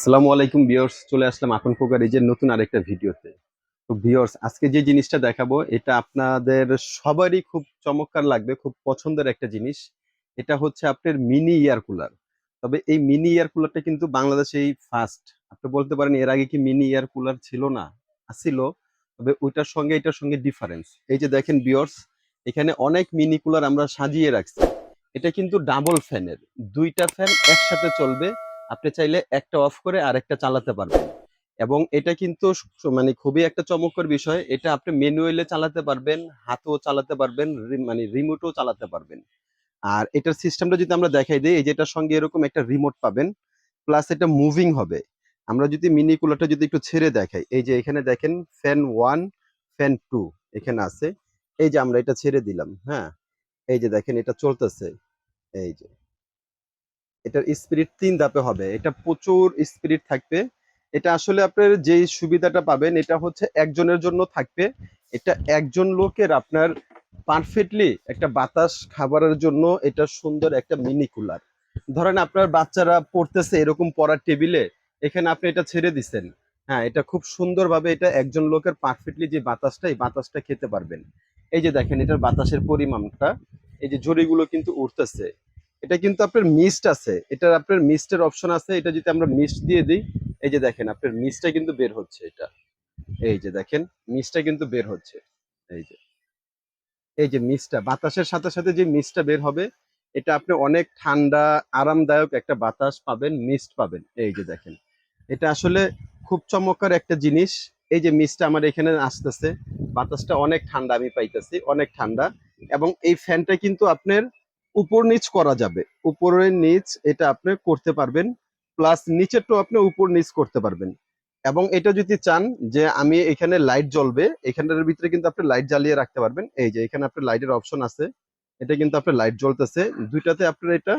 আসসালামু আলাইকুম ভিউয়ার্স, চলে আসলাম আপন যে নতুন আরেকটা ভিডিওতে। তো ভিউয়ার্স, আজকে যে জিনিসটা দেখাবো, এটা আপনাদের সবারই খুব চমৎকার লাগবে, খুব পছন্দের একটা জিনিস। এটা হচ্ছে আপনার মিনি ইয়ার কুলার। তবে এই মিনি এয়ার কুলারটা কিন্তু বাংলাদেশেই ফার্স্ট আপনি বলতে পারেন, এর আগে কি মিনি এয়ার কুলার ছিল না? আসিল তবে ওইটার সঙ্গে, এটার সঙ্গে ডিফারেন্স এই যে দেখেন ভিউয়ার্স, এখানে অনেক মিনি কুলার আমরা সাজিয়ে রাখছি। এটা কিন্তু ডাবল ফ্যানের দুইটা ফ্যান একসাথে চলবে আপনি চাইলে একটা অফ করে আর একটা চালাতে পারবেন। এবং এটা কিন্তু মানে খুবই একটা চমৎকার বিষয়। এটা আপনি ম্যানুয়ালে চালাতে পারবেন, হাতেও চালাতে পারবেন মানে রিমোটও চালাতে পারবেন। আর এটার সিস্টেমটা যদি আমরা দেখাই দিই, এই যে এটার সঙ্গে এরকম একটা রিমোট পাবেন প্লাস এটা মুভিং হবে। আমরা যদি মিনি কুলারটা যদি একটু ছেড়ে দেখাই, এই যে এখানে দেখেন ফ্যান ওয়ান ফ্যান টু এখানে আছে। এই যে আমরা এটা ছেড়ে দিলাম হ্যাঁ? এই যে দেখেন, এটা চলতেছে। এই যে এটার স্পিরিট তিন ধাপে হবে। এটা প্রচুর স্পিরিট থাকবে। এটা আসলে আপনার যেই সুবিধাটা পাবেন, এটা হচ্ছে একজনের জন্য থাকবে। এটা একজন লোকের আপনার পারফেক্টলি একটা বাতাস খাবারের জন্য এটা সুন্দর একটা মিনি কুলার ধরেন আপনার বাচ্চারা পড়তেছে এরকম পড়ার টেবিলে এখানে আপনি এটা ছেড়ে দিছেন। হ্যাঁ এটা খুব সুন্দরভাবে এটা একজন লোকের পারফেক্টলি যে বাতাসটা, এই বাতাসটা খেতে পারবেন। এই যে দেখেন, এটার বাতাসের পরিমাণটা, এই যে জড়িগুলো কিন্তু উঠতেছে এটা কিন্তু আপনার মিস্ট আছে। এটার আপনার মিস্টের অপশন আছে। এটা যদি আমরা মিস্ট দিয়ে দিই, এই যে দেখেন, আপনার মিস্টটা কিন্তু বের হচ্ছে এটা। এই যে দেখেন মিস্টটা কিন্তু বের হচ্ছে। এই যে। এই যে মিস্টটা বাতাসের সাথে সাথে যে মিস্টটা বের হবে, এটা আপনি অনেক ঠান্ডা, আরামদায়ক একটা বাতাস পাবেন মিস্ট পাবেন। এই যে দেখেন। এটা আসলে খুব চমৎকার একটা জিনিস। এই যে মিস্টটা আমার এখানে আসতেছে, বাতাসটা অনেক ঠান্ডা আমি পাইতেছি, অনেক ঠান্ডা। এবং এই ফ্যানটা কিন্তু আপনার উপর নিচ করা যাবে। উপরের নিচ এটা আপনি করতে পারবেন প্লাস নিচেরটাও আপনি উপর নিচ করতে পারবেন। এবং এটা যদি চান যে আমি এখানে লাইট জ্বলবে, এখানটার ভিতরে কিন্তু আপনি লাইট জ্বালিয়ে রাখতে পারবেন। এই যে এখানে আপনার লাইটের অপশন আছে, এটা কিন্তু আপনার লাইট জ্বলতেছে। দুইটাতে আপনার এটা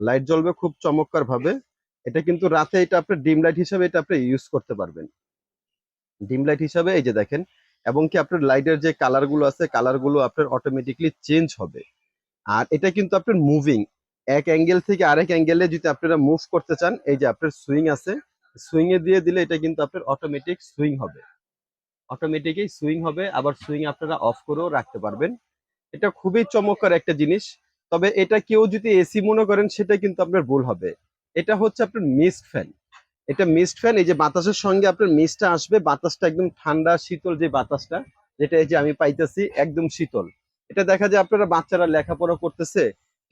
লাইট জ্বলবে খুব চমৎকার ভাবে এটা কিন্তু রাতে এটা আপনার ডিম লাইট হিসাবে এটা আপনি ইউজ করতে পারবেন। ডিম লাইট হিসাবে এই যে দেখেন, এবং কি আপনার লাইটের যে কালারগুলো আছে কালারগুলো আপনার অটোমেটিকলি চেঞ্জ হবে। আর এটা কিন্তু আপনার মুভিং এক অ্যাঙ্গেল থেকে আরেক অ্যাঙ্গেলে যদি আপনারা মুভ করতে চান, এই যে আপনার সুইং আছে সুইং এ দিয়ে দিলে এটা কিন্তু আপনার অটোমেটিক সুইং হবে। অটোমেটিকই সুইং হবে, আবার সুইং আপনারা অফ করেও রাখতে পারবেন। এটা খুবই চমৎকার একটা জিনিস। তবে এটা কেউ যদি এসি মনে করেন, সেটা কিন্তু আপনার ভুল হবে। এটা হচ্ছে আপনার মিস্ট ফ্যান এটা মিস্ট ফ্যান এই যে বাতাসের সঙ্গে আপনার মিস্টটা আসবে, বাতাসটা একদম ঠান্ডা, শীতল যে বাতাসটা, যেটা এই যে আমি পাইতেছি, একদম শীতল। এটা দেখা যায় আপনারা বাচ্চারা লেখাপড়া করতেছে,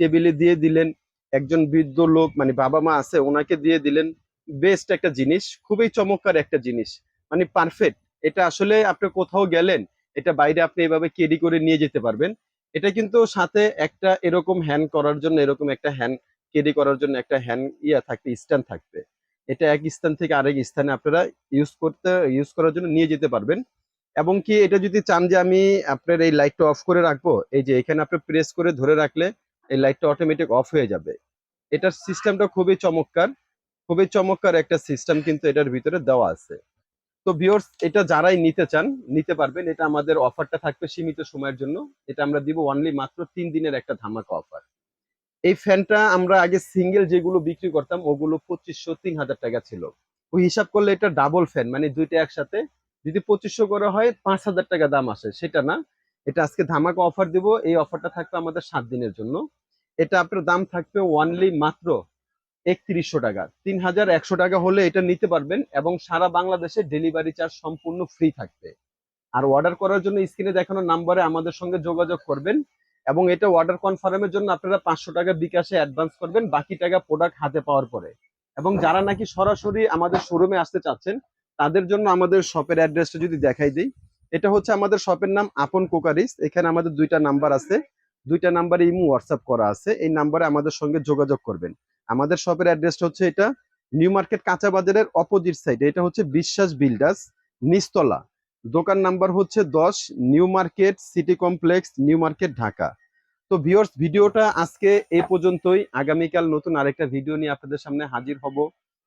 টেবিলে দিয়ে দিলেন, একজন বৃদ্ধ লোক মানে বাবা মা আছে, ওনাকে দিয়ে দিলেন বেস্ট একটা জিনিস, খুবই চমৎকার একটা জিনিস মানে পারফেক্ট এটা আসলে আপনি কোথাও গেলেন, এটা বাইরে আপনি এভাবে ক্যারি করে নিয়ে যেতে পারবেন, এটা কিন্তু সাথে একটা এরকম হ্যান্ড করার জন্য, এরকম একটা হ্যান্ড ক্যারি করার জন্য একটা হ্যান্ড ইয়া থাকবে, স্ট্যান্ড থাকবে, এটা এক স্থান থেকে আরেক স্থানে আপনারা ইউজ করতে ইউজ করার জন্য নিয়ে যেতে পারবেন এবং কি এটা যদি চান যে আমি আপনার এই লাইটটা অফ করে রাখব, এই যে এখানে আপনি প্রেস করে ধরে রাখলে এই লাইটটা অটোমেটিক অফ হয়ে যাবে। এটার সিস্টেমটা খুবই চমৎকার খুবই চমৎকার একটা সিস্টেম কিন্তু এটার ভিতরে দেওয়া আছে। তো ভিউয়ার্স এটা যারাই নিতে চান, নিতে পারবেন, এটা আমাদের অফারটা থাকবে সীমিত সময়ের জন্য। এটা আমরা দিব অনলি মাত্র তিন দিনের একটা ধামাকা অফার এই ফ্যানটা আমরা আগে সিঙ্গেল যেগুলো বিক্রি করতাম, ওগুলো পঁচিশশো, তিন হাজার টাকা ছিল। ওই হিসাব করলে এটা ডাবল ফ্যান মানে দুইটা একসাথে যদি পঁচিশশো করে হয়, পাঁচ হাজার টাকা দাম আসে। সেটা না। এটা আজকে ধামাকা অফার দিব। এই অফারটা থাকবে আমাদের সাত দিনের জন্য। এটা আপনার দাম থাকবে ওয়ানলি মাত্র একত্রিশশো টাকা। তিন হাজার একশো টাকা হলে এটা নিতে পারবেন এবং সারা বাংলাদেশে ডেলিভারি চার্জ সম্পূর্ণ ফ্রি থাকবে। আর অর্ডার করার জন্য স্ক্রিনে দেখানো নাম্বারে আমাদের সঙ্গে যোগাযোগ করবেন এবং এটা অর্ডার কনফার্মের জন্য আপনারা পাঁচশো টাকা বিকাশে অ্যাডভান্স করবেন। বাকি টাকা প্রোডাক্ট হাতে পাওয়ার পরে। এবং যারা নাকি সরাসরি আমাদের শোরুমে আসতে চাচ্ছেন তাদের জন্য আমাদের শপের অ্যাড্রেসটা যদি দেখাই দিই, এটা হচ্ছে আমাদের শপের নাম আপন কোকারিস। এখানে আমাদের দুইটা নাম্বার আছে। দুইটা নাম্বারে ইমো হোয়াটসঅ্যাপ করা আছে। এই নাম্বারে আমাদের সঙ্গে যোগাযোগ করবেন। আমাদের শপের অ্যাড্রেসটা হচ্ছে এটা নিউ মার্কেট কাঁচা বাজারের অপোজিট সাইডে এটা হচ্ছে বিশ্বাস বিল্ডার্স নিস্তলা দোকান নাম্বার হচ্ছে দশ new market city complex new market Dhaka তো ভিউয়ার্স ভিডিওটা আজকে এই পর্যন্তই। আগামীকাল নতুন আরেকটা ভিডিও নিয়ে আপনাদের সামনে হাজির হব।